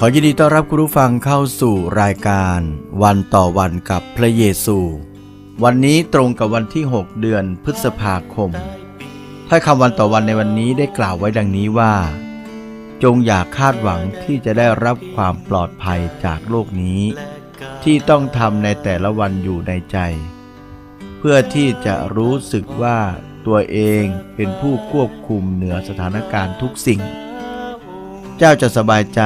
ขอยินดีต้อนรับคุณผู้ฟังเข้าสู่รายการ วันต่อวันกับพระเยซู วันนี้ตรงกับวันที่ 6 เดือนพฤษภาคม ถ้อยคำวันต่อวันในวันนี้ได้กล่าวไว้ดังนี้ว่า จงอย่าคาดหวังที่จะได้รับความปลอดภัยจากโลกนี้ ที่ต้องทำในแต่ละวันอยู่ในใจ เพื่อที่จะรู้สึกว่าตัวเองเป็นผู้ควบคุมเหนือสถานการณ์ทุกสิ่ง เจ้าจะสบายใจ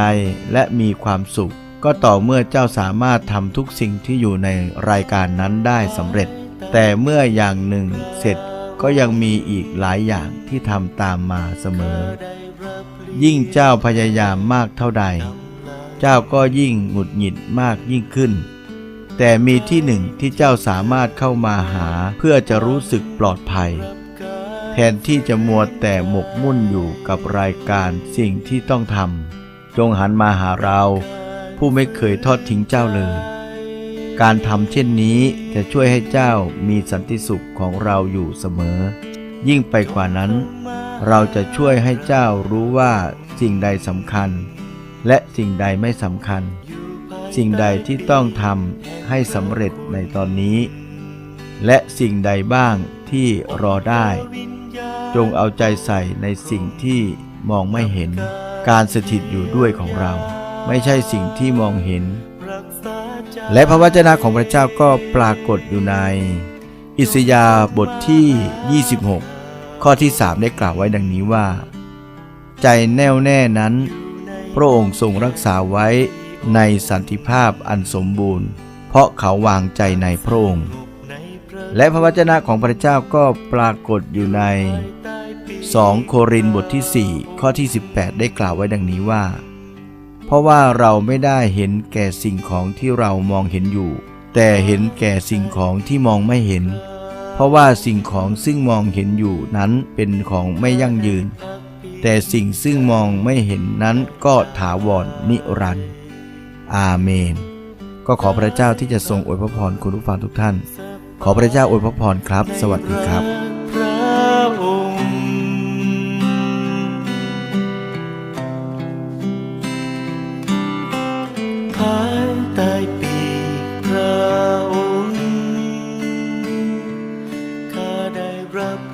และมีความสุข ก็ต่อเมื่อเจ้าสามารถทำทุกสิ่งที่อยู่ในรายการนั้นได้สำเร็จ แต่เมื่ออย่างหนึ่งเสร็จก็ยังมีอีกหลายอย่างที่ทำตามมาเสมอ ยิ่งเจ้าพยายามมากเท่าใด เจ้าก็ยิ่งหงุดหงิดมากยิ่งขึ้น แต่มีที่หนึ่งที่เจ้าสามารถเข้ามาหาเพื่อจะรู้สึกปลอดภัย แทนที่จะมัวแต่หมกมุ่นอยู่กับรายการสิ่งที่ต้องทำจงหันมาหาเรา ผู้ไม่เคยทอดทิ้งเจ้าเลย การทำเช่นนี้จะช่วยให้เจ้ามีสันติสุขของเราอยู่เสมอ ยิ่งไปกว่านั้น เราจะช่วยให้เจ้ารู้ว่าสิ่งใดสำคัญ และสิ่งใดไม่สำคัญ สิ่งใดที่ต้องทำให้สำเร็จในตอนนี้ และสิ่งใดบ้างที่รอได้ จงเอาใจใส่ในสิ่งที่มองไม่เห็น การสถิตอยู่ด้วยของเรา ไม่ใช่สิ่งที่มองเห็น และพระวจนะของพระเจ้าก็ปรากฏอยู่ใน อิสยาบทที่ 26 ข้อที่ 3 ได้กล่าวไว้ดังนี้ว่า ใจแน่วแน่นั้น พระองค์ทรงรักษาไว้ในสันติภาพอันสมบูรณ์ เพราะเขาวางใจในพระองค์และพระวจนะของพระเจ้าก็ปรากฏอยู่ใน 2 โครินธ์บทที่ 4 ข้อที่ 18 ได้กล่าวไว้ดังนี้ว่า เพราะว่าเราไม่ได้เห็นแก่สิ่งของที่เรามองเห็นอยู่ แต่เห็นแก่สิ่งของที่มองไม่เห็น เพราะว่าสิ่งของซึ่งมองเห็นอยู่นั้นเป็นของไม่ยั่งยืน แต่สิ่งซึ่งมองไม่เห็นนั้นก็ถาวรนิรันดร์อาเมน ก็ขอพระเจ้าที่จะทรงอวยพระพรคุณผู้ฟังทุกท่าน ขอพระเจ้าอวยพระพรครับ สวัสดีครับ up